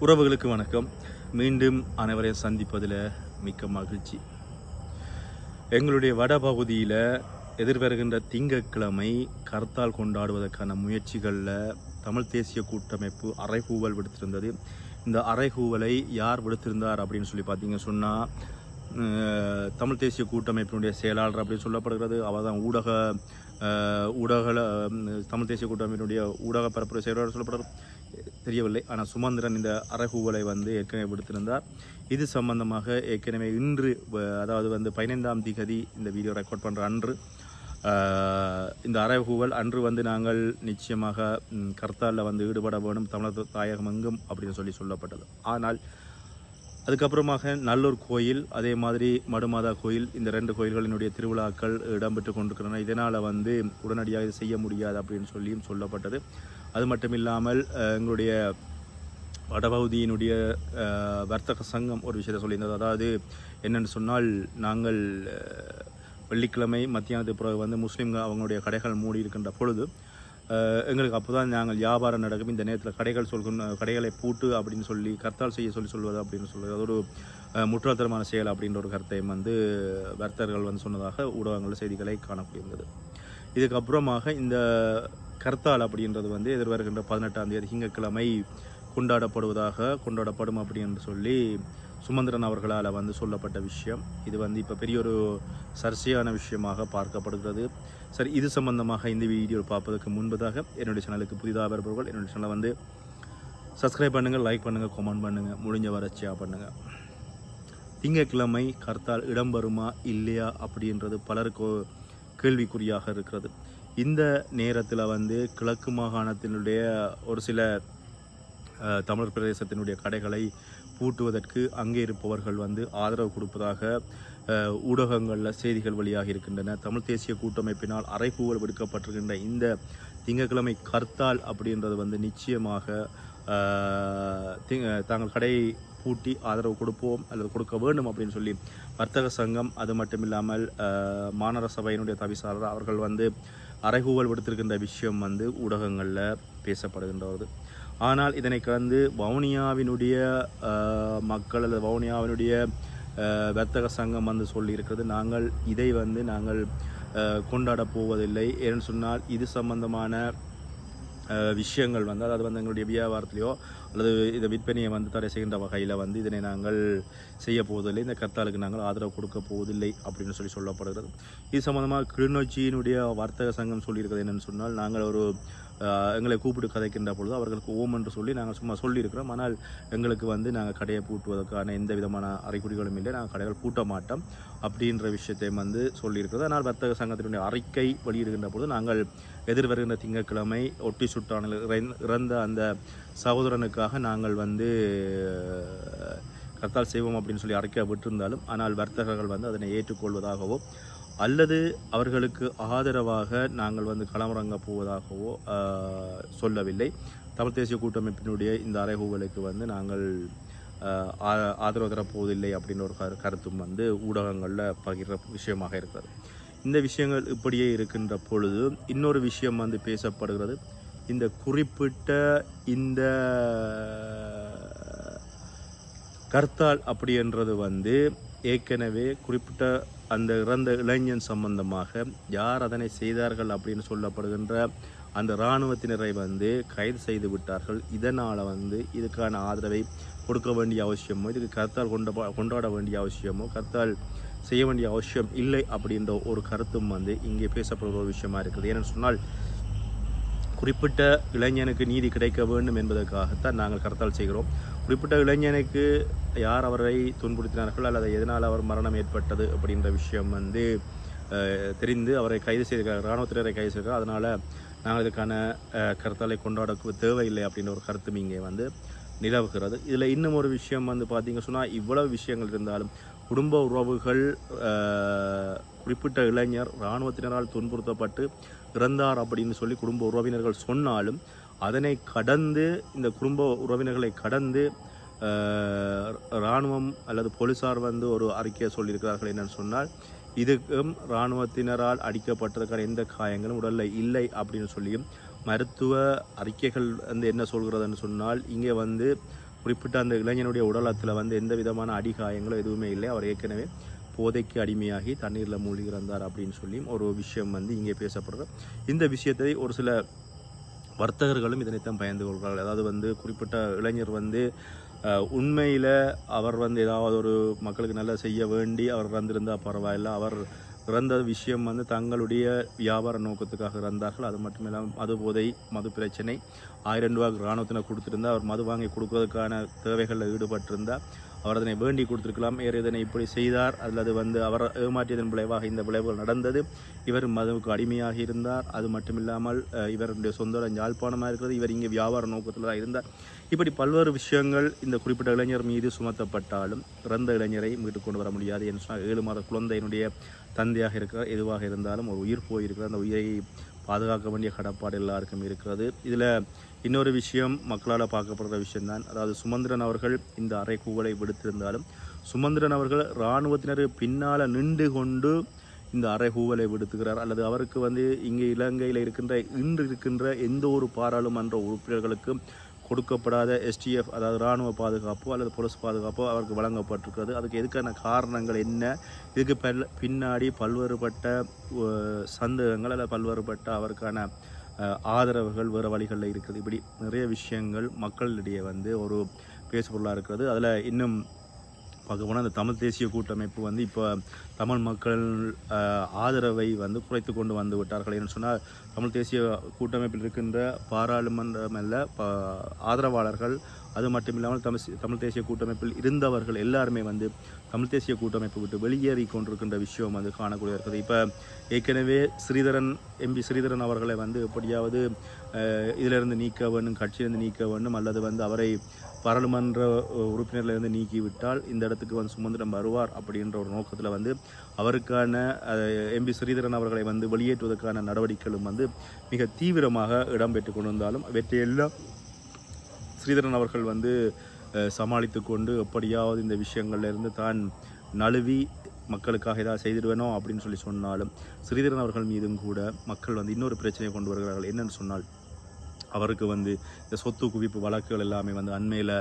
உறவுகளுக்கு வணக்கம். மீண்டும் அனைவரையும் சந்திப்பதில் மிக்க மகிழ்ச்சி. எங்களுடைய வடபகுதியில் எதிர்வருகின்ற திங்கட்கிழமை கர்த்தால் கொண்டாடுவதற்கான முயற்சிகளில் தமிழ் தேசிய கூட்டமைப்பு அரைகூவல் விடுத்திருந்தது. இந்த அறைகூவலை யார் விடுத்திருந்தார் அப்படின்னு சொல்லி பார்த்தீங்க சொன்னால் தமிழ் தேசிய கூட்டமைப்பினுடைய செயலாளர் அப்படின்னு சொல்லப்படுகிறது. அவர் தான் ஊடக ஊடக அஹ், தமிழ் தேசிய கூட்டமைப்பினுடைய ஊடக பரப்புரை செயலாளர் சொல்லப்படுறது தெரியவில்லை. ஆனால் சுமந்திரன் இந்த அறைகூவலை வந்து ஏற்கனவே விடுத்திருந்தார். இது சம்பந்தமாக ஏற்கனவே இன்று அதாவது வந்து பதினைந்தாம் திகதி இந்த வீடியோ ரெக்கார்ட் பண்ணுற அன்று இந்த அறைகூவல் அன்று வந்து நாங்கள் நிச்சயமாக கர்த்தாலில் வந்து ஈடுபட வேணும் தமிழர் தாயகம் எங்கும் அப்படின்னு சொல்லி சொல்லப்பட்டது. ஆனால் அதுக்கப்புறமாக நல்லூர் கோயில் அதே மாதிரி மடுமாதா கோயில் இந்த ரெண்டு கோயில்களினுடைய திருவிழாக்கள் இடம்பெற்று கொண்டிருக்கின்றன. இதனால் வந்து உடனடியாக இது செய்ய முடியாது அப்படின்னு சொல்லியும் சொல்லப்பட்டது. அது மட்டும் இல்லாமல் எங்களுடைய வடபகுதியினுடைய வர்த்தக சங்கம் ஒரு விஷயத்தை சொல்லியிருந்தது. அதாவது என்னென்னு சொன்னால் நாங்கள் வெள்ளிக்கிழமை மத்தியானத்துக்கு பிறகு வந்து முஸ்லீம்கள் அவங்களுடைய கடைகள் மூடி இருக்கின்ற பொழுது எங்களுக்கு அப்போ தான் நாங்கள் வியாபாரம் நடக்கும். இந்த நேரத்தில் கடைகள் சொல்கின்ற கடைகளை பூட்டு அப்படின்னு சொல்லி கர்த்தால் செய்ய சொல்லி சொல்வது அப்படின்னு சொல்வது அது ஒரு அஹ், செயல் அப்படின்ற ஒரு கருத்தையும் வந்து வர்த்தகர்கள் வந்து சொன்னதாக ஊடகங்கள் செய்திகளை காணக்கூடியிருந்தது இதுக்கப்புறமாக இந்த கர்த்தால் அப்படின்றது வந்து எதிர்வருகின்ற பதினெட்டாம் தேதி திங்கட்கிழமை கொண்டாடப்படுவதாக கொண்டாடப்படும் அப்படின்னு சொல்லி சுமந்திரன் அவர்களால் வந்து சொல்லப்பட்ட விஷயம். இது வந்து இப்போ பெரிய ஒரு சர்ச்சையான விஷயமாக பார்க்கப்படுகிறது. சரி இது சம்பந்தமாக இந்த வீடியோ பார்ப்பதற்கு முன்பதாக என்னுடைய சேனலுக்கு புதிதாக வருபவர்கள் என்னுடைய சேனலை வந்து சப்ஸ்கிரைப் பண்ணுங்கள் லைக் பண்ணுங்கள் கமெண்ட் பண்ணுங்கள் முடிஞ்ச வறட்சியாக பண்ணுங்கள் திங்கட்கிழமை கர்த்தால் இடம்பெறுமா இல்லையா அப்படின்றது பலருக்கு கேள்விக்குறியாக இருக்கிறது. இந்த நேரத்தில் வந்து கிழக்கு மாகாணத்தினுடைய ஒரு சில தமிழர் பிரதேசத்தினுடைய கடைகளை பூட்டுவதற்கு அங்கே இருப்பவர்கள் வந்து ஆதரவு கொடுப்பதாக ஊடகங்களில் செய்திகள் வழியாக இருக்கின்றன. தமிழ் தேசிய கூட்டமைப்பினால் அறைகூவல் விடுக்கப்பட்டிருக்கின்ற இந்த திங்கட்கிழமை கர்த்தால் அப்படின்றது வந்து நிச்சயமாக தாங்கள் கடையை பூட்டி ஆதரவு கொடுப்போம் அல்லது கொடுக்க வேண்டும் அப்படின்னு சொல்லி வர்த்தக சங்கம் அது மட்டும் இல்லாமல் மாநகர சபையினுடைய தவிசாளர் அவர்கள் வந்து அறைகூவல் விடுத்திருக்கின்ற விஷயம் வந்து ஊடகங்களில் பேசப்படுகின்றது. ஆனால் இதனை கடந்து வவுனியாவினுடைய மக்கள் அல்லது வவுனியாவினுடைய வர்த்தக சங்கம் வந்து சொல்லியிருக்கிறது நாங்கள் இதை வந்து நாங்கள் கொண்டாட கொண்டாடப் போவதில்லை. ஏன்னு சொன்னால் இது சம்பந்தமான விஷயங்கள் வந்து அதாவது வந்து எங்களுடைய வியாபாரத்திலையோ அல்லது இதை விற்பனையை வந்து தடை செய்கின்ற வகையில் வந்து இதனை நாங்கள் செய்ய போவதில்லை. இந்த கர்த்தாலுக்கு நாங்கள் ஆதரவு கொடுக்க போவதில்லை அப்படின்னு சொல்லி சொல்லப்படுகிறது. இது சம்மந்தமாக கிளிநொச்சியினுடைய வர்த்தக சங்கம் சொல்லியிருக்கிறது என்னென்னு சொன்னால் நாங்கள் ஒரு எங்களை கூப்பிட்டு கதைக்கின்ற பொழுது அவர்களுக்கு ஓம் என்று சொல்லி நாங்கள் சும்மா சொல்லியிருக்கிறோம். ஆனால் எங்களுக்கு வந்து நாங்கள் கடையை பூட்டுவதற்கான எந்த விதமான அறிகுறிகளும் இல்லை. நாங்கள் கடைகள் பூட்ட மாட்டோம் அப்படின்ற விஷயத்தை வந்து சொல்லியிருக்கிறது. ஆனால் வர்த்தக சங்கத்தினுடைய அறிக்கை வெளியிடுகின்ற பொழுது நாங்கள் எதிர்வருகின்ற திங்கட்கிழமை ஒட்டி சுட்டானில் இறந்த அந்த சகோதரனுக்காக நாங்கள் வந்து கர்த்தால் செய்வோம் அப்படின்னு சொல்லி அறிக்கை விட்டிருந்தாலும் ஆனால் வர்த்தகர்கள் வந்து அதனை ஏற்றுக்கொள்வதாகவோ அல்லது அவர்களுக்கு ஆதரவாக நாங்கள் வந்து களமிறங்க போவதாகவோ சொல்லவில்லை. தமிழ் தேசிய கூட்டமைப்பினுடைய இந்த அறைகூவலுக்கு வந்து நாங்கள் ஆதரவு தரப்போவதில்லை அப்படின்ற ஒரு கரு கருத்தும் வந்து ஊடகங்களில் பகிர்ற விஷயமாக இருக்கிறது. இந்த விஷயங்கள் இப்படியே இருக்கின்ற பொழுது இன்னொரு விஷயம் வந்து பேசப்படுகிறது. இந்த குறிப்பிட்ட இந்த கர்த்தால் அப்படின்றது வந்து ஏற்கனவே குறிப்பிட்ட அந்த இறந்த இளைஞன் சம்பந்தமாக யார் அதனை செய்தார்கள் அப்படின்னு சொல்லப்படுகின்ற அந்த இராணுவத்தினரை வந்து கைது செய்து விட்டார்கள். இதனால் வந்து இதுக்கான ஆதரவை கொடுக்க வேண்டிய அவசியமோ இதுக்கு கர்த்தால் கொண்ட கொண்டாட வேண்டிய அவசியமோ கர்த்தால் செய்ய வேண்டிய அவசியம் இல்லை அப்படின்ற ஒரு கருத்தும் வந்து இங்கே பேசப்படுற ஒரு விஷயமா இருக்குது. ஏன்னு சொன்னால் குறிப்பிட்ட இளைஞனுக்கு நீதி கிடைக்க வேண்டும் என்பதற்காகத்தான் நாங்கள் கருத்தால் செய்கிறோம். குறிப்பிட்ட இளைஞனுக்கு யார் அவரை துன்புறுத்தினார்கள் அல்லது எதனால் அவர் மரணம் ஏற்பட்டது அப்படின்ற விஷயம் வந்து தெரிந்து அவரை கைது செய்திருக்கிறார். இராணுவத்தினரை கைது செய்திருக்கிறார். அதனால் நாங்கள் இதுக்கான கருத்தலை கருத்தாலை கொண்டாட தேவையில்லை அப்படின்ற ஒரு கருத்தும் இங்கே வந்து நிலவுகிறது. இதில் இன்னும் ஒரு விஷயம் வந்து பார்த்தீங்க சொன்னால் இவ்வளவு விஷயங்கள் இருந்தாலும் குடும்ப உறவுகள் குறிப்பிட்ட இளைஞர் இராணுவத்தினரால் துன்புறுத்தப்பட்டு இறந்தார் அப்படின்னு சொல்லி குடும்ப உறவினர்கள் சொன்னாலும் அதனை கடந்து இந்த குடும்ப உறவினர்களை கடந்து இராணுவம் அல்லது போலீசார் வந்து ஒரு அறிக்கையை சொல்லியிருக்கிறார்கள் என்னன்னு சொன்னால் இதுக்கும் இராணுவத்தினரால் அடிக்கப்பட்டதுக்கான எந்த காயங்களும் உடலில் இல்லை அப்படின்னு சொல்லியும் மருத்துவ அறிக்கைகள் வந்து என்ன சொல்கிறதுன்னு சொன்னால் இங்கே வந்து குறிப்பிட்ட அந்த இளைஞனுடைய உடலத்தில் வந்து எந்த விதமான அடிகாயங்களோ எதுவுமே இல்லை. அவர் ஏற்கனவே போதைக்கு அடிமையாகி தண்ணீரில் மூழ்கி இறந்தார் அப்படின்னு சொல்லி ஒரு விஷயம் வந்து இங்கே பேசப்படுறது இந்த விஷயத்தை ஒரு சில வர்த்தகர்களும் இதனைத்தான் பயந்து கொள்கிறார்கள். அதாவது வந்து குறிப்பிட்ட இளைஞர் வந்து உண்மையில் அவர் வந்து ஏதாவது ஒரு மக்களுக்கு நல்லா செய்ய வேண்டி அவர் இறந்திருந்தால் பரவாயில்ல. அவர் இறந்த விஷயம் வந்து தங்களுடைய வியாபார நோக்கத்துக்காக இறந்தார்கள். அது மட்டும் இல்லாமல் மது போதை மது பிரச்சனை ஆயிரம் ரூபாய்க்கு இராணுவத்தினர் கொடுத்துருந்தா அவர் மது வாங்கி கொடுக்கறதுக்கான தேவைகளில் ஈடுபட்டிருந்தால் அவர் அதனை வேண்டி கொடுத்துருக்கலாம். வேறு இதனை இப்படி செய்தார். அல்லது வந்து அவர் ஏமாற்றியதன் விளைவாக இந்த விளைவுகள் நடந்தது. இவர் மதுவுக்கு அடிமையாக இருந்தார். அது மட்டும் இல்லாமல் இவருடைய சொந்த யாழ்ப்பாணமாக இருக்கிறது. இவர் இங்கே வியாபார நோக்கத்தில் தான் இருந்தார். இப்படி பல்வேறு விஷயங்கள் இந்த குறிப்பிட்ட இளைஞர் மீது சுமத்தப்பட்டாலும் இறந்த இளைஞரை மீட்டு கொண்டு வர முடியாது என்று சொன்னால் ஏழு மாத குழந்தையினுடைய தந்தையாக இருக்கிறார் எதுவாக இருந்தாலும் ஒரு உயிர் போயிருக்கிறது. அந்த உயிரை பாதுகாக்க வேண்டிய கடப்பாடு எல்லாருக்கும் இருக்கிறது. இதில் இன்னொரு விஷயம் மக்களால் பார்க்கப்படுற விஷயம்தான். அதாவது சுமந்திரன் அவர்கள் இந்த அறைகூவலை விடுத்திருந்தாலும் சுமந்திரன் அவர்கள் இராணுவத்தினர் பின்னால் நின்று கொண்டு இந்த அறைகூவலை விடுத்துகிறார். அல்லது அவருக்கு வந்து இங்கே இலங்கையில் இருக்கின்ற இன்று இருக்கின்ற எந்த ஒரு பாராளுமன்ற உறுப்பினர்களுக்கு கொடுக்கப்படாத எஸ்டிஎஃப் அதாவது இராணுவ பாதுகாப்போ அல்லது போலீஸ் பாதுகாப்போ அவருக்கு வழங்கப்பட்டிருக்கிறது. அதுக்கு எதுக்கான காரணங்கள் என்ன? இதுக்கு பின்னாடி பல்வேறுபட்ட சந்தேகங்கள் அல்லது பல்வேறுபட்ட அவருக்கான ஆதரவுகள் வேறு வழிகளில் இருக்குது. இப்படி நிறைய விஷயங்கள் மக்களிடையே வந்து ஒரு பேசுபொருளாக இருக்கிறது. அதில் இன்னும் பார்க்க போனால் அந்த தமிழ் தேசிய கூட்டமைப்பு வந்து இப்போ தமிழ் மக்கள் ஆதரவை வந்து குறைத்து கொண்டு வந்து விட்டார்கள் என்று சொன்னால் தமிழ் தேசிய கூட்டமைப்பில் இருக்கின்ற பாராளுமன்றமல்ல ப- ஆதரவாளர்கள் அது மட்டும் இல்லாமல் தமிழ் தமிழ் தேசிய கூட்டமைப்பில் இருந்தவர்கள் எல்லாருமே வந்து தமிழ் தேசிய கூட்டமைப்பு விட்டு வெளியேறி கொண்டிருக்கின்ற விஷயம் வந்து காணக்கூடிய இருக்குது. இப்போ ஏற்கனவே ஸ்ரீதரன் எம்பி ஸ்ரீதரன் அவர்களை வந்து எப்படியாவது இதிலிருந்து நீக்க வேண்டும் கட்சியிலிருந்து நீக்க வேண்டும் அல்லது வந்து அவரை பாராளுமன்ற உறுப்பினர்களை வந்து நீக்கிவிட்டால் இந்த இடத்துக்கு வந்து சுமந்திரம் வருவார் அப்படின்ற ஒரு நோக்கத்தில் வந்து அவருக்கான எம்பி ஸ்ரீதரன் அவர்களை வந்து வெளியேற்றுவதற்கான நடவடிக்கைகளும் வந்து மிக தீவிரமாக இடம்பெற்று கொண்டு வந்தாலும் ஸ்ரீதரன் அவர்கள் வந்து சமாளித்து கொண்டு எப்படியாவது இந்த விஷயங்கள்லேருந்து தான் நழுவி மக்களுக்காக ஏதாவது செய்திடுவேனோ அப்படின்னு சொல்லி சொன்னாலும் ஸ்ரீதரன் அவர்கள் மீதும் கூட மக்கள் வந்து இன்னொரு பிரச்சனையை கொண்டு வருகிறார்கள். என்னென்னு சொன்னால் அவருக்கு வந்து இந்த சொத்து குவிப்பு வழக்குகள் எல்லாமே வந்து அண்மையில்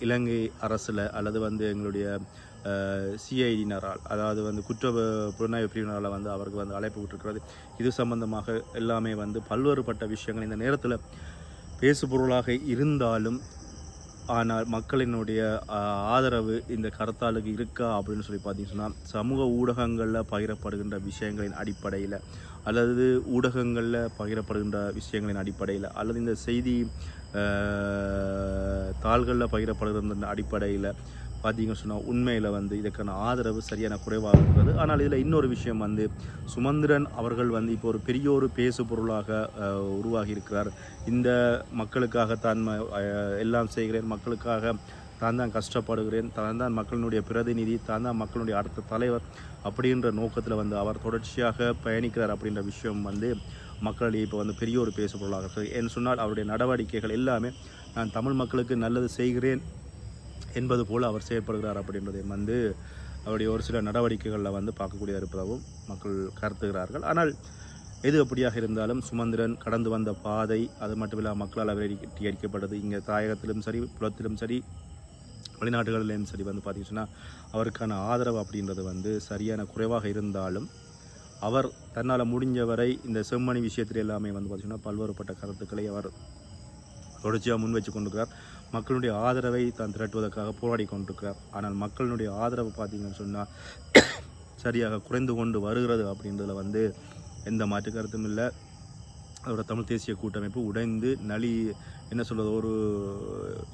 இலங்கை அரசில் அல்லது வந்து எங்களுடைய சிஐடியினரால் அதாவது வந்து குற்ற புலனாய்வு பிரிவினரால் வந்து அவருக்கு வந்து அழைப்பு விட்டுருக்கிறது. இது சம்பந்தமாக எல்லாமே வந்து பல்வேறுபட்ட விஷயங்கள் இந்த நேரத்தில் பேசுபொருளாக இருந்தாலும் ஆனால் மக்களினுடைய ஆதரவு இந்த கருத்தாளுக்கு இருக்கா அப்படின்னு சொல்லி பார்த்தீங்கன்னா சமூக ஊடகங்களில் பகிரப்படுகின்ற விஷயங்களின் அடிப்படையில் அல்லது ஊடகங்களில் பகிரப்படுகின்ற விஷயங்களின் அடிப்படையில் அல்லது இந்த செய்தி தாள்களில் பகிரப்படுகின்ற அடிப்படையில் பார்த்தீங்கன்னு சொன்னால் உண்மையில் வந்து இதற்கான ஆதரவு சரியான குறைவாக இருக்கிறது. ஆனால் இதில் இன்னொரு விஷயம் வந்து சுமந்திரன் அவர்கள் வந்து இப்போ ஒரு பெரிய ஒரு பேசு பொருளாக உருவாகி இருக்கிறார் இந்த மக்களுக்காக தான் எல்லாம் செய்கிறேன் மக்களுக்காக தான் தான் கஷ்டப்படுகிறேன் தான் தான் மக்களினுடைய பிரதிநிதி தான் தான் மக்களுடைய அடுத்த தலைவர் அப்படின்ற நோக்கத்தில் வந்து அவர் தொடர்ச்சியாக பயணிக்கிறார் அப்படின்ற விஷயம் வந்து மக்களிடையே இப்போ வந்து பெரிய ஒரு பேசு பொருளாக இருக்குது. என் சொன்னால் அவருடைய நடவடிக்கைகள் எல்லாமே நான் தமிழ் மக்களுக்கு நல்லது செய்கிறேன் என்பது போல் அவர் செயற்படுகிறார் அப்படின்றதை வந்து அவருடைய ஒரு சில நடவடிக்கைகளில் வந்து பார்க்கக்கூடிய இருப்பதாகவும் மக்கள் கருத்துகிறார்கள். ஆனால் எது அப்படியாக இருந்தாலும் சுமந்திரன் கடந்து வந்த பாதை அது மட்டும் இல்லாமல் மக்களால் அவரடி அடிக்கப்பட்டது. இங்கே தாயகத்திலும் சரி புலத்திலும் சரி வெளிநாடுகளிலும் சரி வந்து பார்த்தீங்கன்னா அவருக்கான ஆதரவு அப்படின்றது வந்து சரியான குறைவாக இருந்தாலும் அவர் தன்னால் முடிஞ்சவரை இந்த செம்மணி விஷயத்தில் எல்லாமே வந்து பார்த்திங்கன்னா பல்வேறுபட்ட கருத்துக்களை அவர் தொடர்ச்சியாக முன் வச்சு கொண்டிருக்கிறார். மக்களுடைய ஆதரவை தான் திரட்டுவதற்காக போராடி கொண்டிருக்கிறார். ஆனால் மக்களுடைய ஆதரவு பார்த்தீங்கன்னு சொன்னால் சரியாக குறைந்து கொண்டு வருகிறது அப்படின்றதுல வந்து எந்த மாற்று கருத்தும் இல்லை. அதோட தமிழ் தேசிய கூட்டமைப்பு உடைந்து நலி என்ன சொல்கிறது ஒரு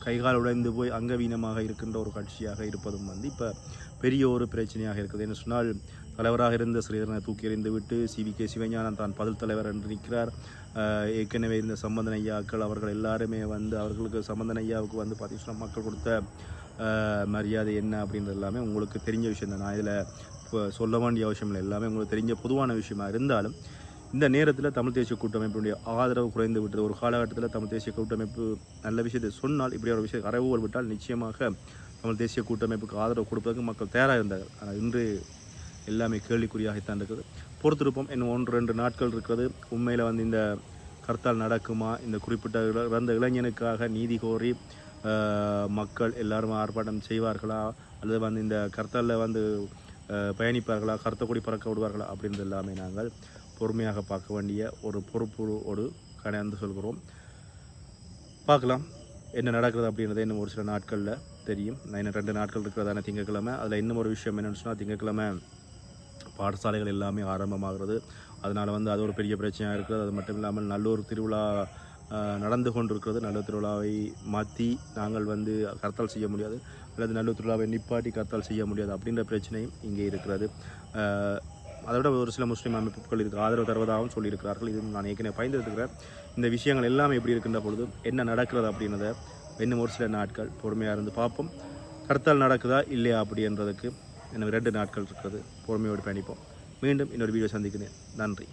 கைகால் உடைந்து போய் அங்கவீனமாக இருக்கின்ற ஒரு கட்சியாக இருப்பதும் வந்து இப்போ பெரிய ஒரு பிரச்சனையாக இருக்குது. என்ன சொன்னால் தலைவராக இருந்த ஸ்ரீதரனை தூக்கி எறிந்துவிட்டு சிவி கே சிவஞானம் தான் பதில் தலைவர் என்று நிற்கிறார். ஏற்கனவே இருந்த சம்பந்தன் ஐயாக்கள் அவர்கள் எல்லாருமே வந்து அவர்களுக்கு சம்பந்தன் ஐயாவுக்கு வந்து பார்த்தீங்கன்னா மக்கள் கொடுத்த மரியாதை என்ன அப்படின்றது எல்லாமே உங்களுக்கு தெரிஞ்ச விஷயம் தான். நான் இதில் இப்போ சொல்ல வேண்டிய அவசியம் இல்லை. எல்லாமே உங்களுக்கு தெரிஞ்ச பொதுவான விஷயமா இருந்தாலும் இந்த நேரத்தில் தமிழ் தேசிய கூட்டமைப்பினுடைய ஆதரவு குறைந்து விட்டது. ஒரு காலகட்டத்தில் தமிழ் தேசிய கூட்டமைப்பு நல்ல விஷயத்தை சொன்னால் இப்படி ஒரு விஷயம் அறைவுகள் விட்டால் நிச்சயமாக தமிழ் தேசிய கூட்டமைப்புக்கு ஆதரவு கொடுப்பதற்கு மக்கள் தயாராக இருந்தார்கள். ஆனால் இன்று எல்லாமே கேள்விக்குறியாகத்தான் இருக்குது. பொறுத்திருப்போம் இன்னும் ஒன்று ரெண்டு நாட்கள் இருக்கிறது. உண்மையில் வந்து இந்த கர்த்தால் நடக்குமா? இந்த குறிப்பிட்ட இறந்த இளைஞனுக்காக நீதி கோரி மக்கள் எல்லாரும் ஆர்ப்பாட்டம் செய்வார்களா? அல்லது வந்து இந்த கர்த்தாலில் வந்து பயணிப்பார்களா? கருத்த பறக்க விடுவார்களா? அப்படின்றது எல்லாமே நாங்கள் பொறுமையாக பார்க்க வேண்டிய ஒரு பொறுப்போடு கடைந்து சொல்கிறோம். பார்க்கலாம் என்ன நடக்குது அப்படின்றத இன்னும் ஒரு சில நாட்களில் தெரியும். நான் இன்னும் ரெண்டு நாட்கள் இருக்கிறதான திங்கட்கிழமை அதில் இன்னும் ஒரு விஷயம் என்னென்னு சொன்னால் திங்கட்கிழமை பாடசாலைகள் எல்லாமே ஆரம்பமாகிறது. அதனால் வந்து அது ஒரு பெரிய பிரச்சனையாக இருக்குது அது மட்டும் இல்லாமல் நல்லூர் திருவிழா நடந்து கொண்டிருக்கிறது. நல்லூர் திருவிழாவை மாற்றி நாங்கள் வந்து கர்த்தால் செய்ய முடியாது. அல்லது நல்லூர் திருவிழாவை நிப்பாட்டி கர்த்தால் செய்ய முடியாது அப்படின்ற பிரச்சனையும் இங்கே இருக்கிறது. அதை விட ஒரு சில முஸ்லீம் அமைப்புகள் இதுக்கு ஆதரவு தருவதாகவும் சொல்லியிருக்கிறார்கள். இது நான் ஏற்கனவே பயந்துருக்கிறேன். இந்த விஷயங்கள் எல்லாமே எப்படி இருக்கின்ற பொழுது என்ன நடக்கிறது அப்படின்றத இன்னும் ஒரு சில நாட்கள் பொறுமையாக இருந்து பார்ப்போம். கர்த்தால் நடக்குதா இல்லையா அப்படின்றதுக்கு இன்னும் ரெண்டு நாட்கள் இருக்கிறது. பொறுமையோடு பயணிப்போம். மீண்டும் இன்னொரு வீடியோ சந்திக்கிறேன். நன்றி.